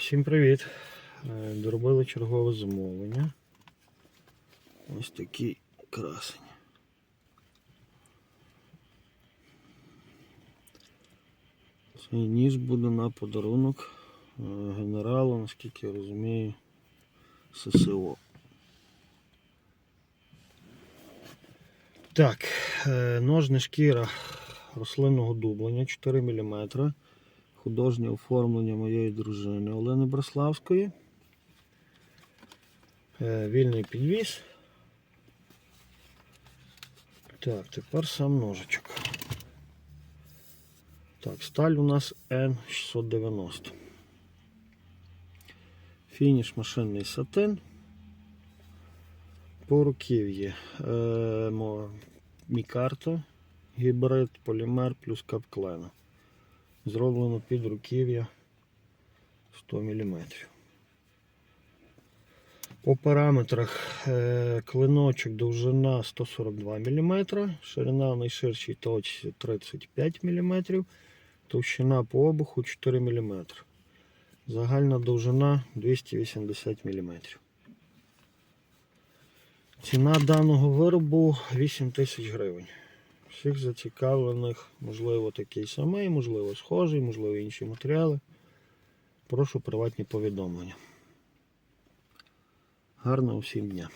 Всім привіт! Е, Доробили чергове замовлення. Ось такий красень. Цей ніж буде на подарунок е, генералу, наскільки я розумію, ССО. Так, е, ножна шкіра рослинного дублення 4 мм. Художнє оформлення моєї дружини Олени Браславської. Е, Вільний підвіз. Так, тепер сам ножичок. Так, сталь у нас N690. Фініш машинний сатин. По руків'ї е, мікарта, гібрид, полімер плюс капклена. Зроблено під руків'я 100 мм. По параметрах е, клиночок довжина 142 мм, ширина в найширшій точці 35 мм, товщина по обуху 4 мм. Загальна довжина 280 мм. Ціна даного виробу 8 тисяч гривень. Всіх зацікавлених, можливо, такий самий, можливо, схожий, можливо, інші матеріали. Прошу приватні повідомлення. Гарного всім дня!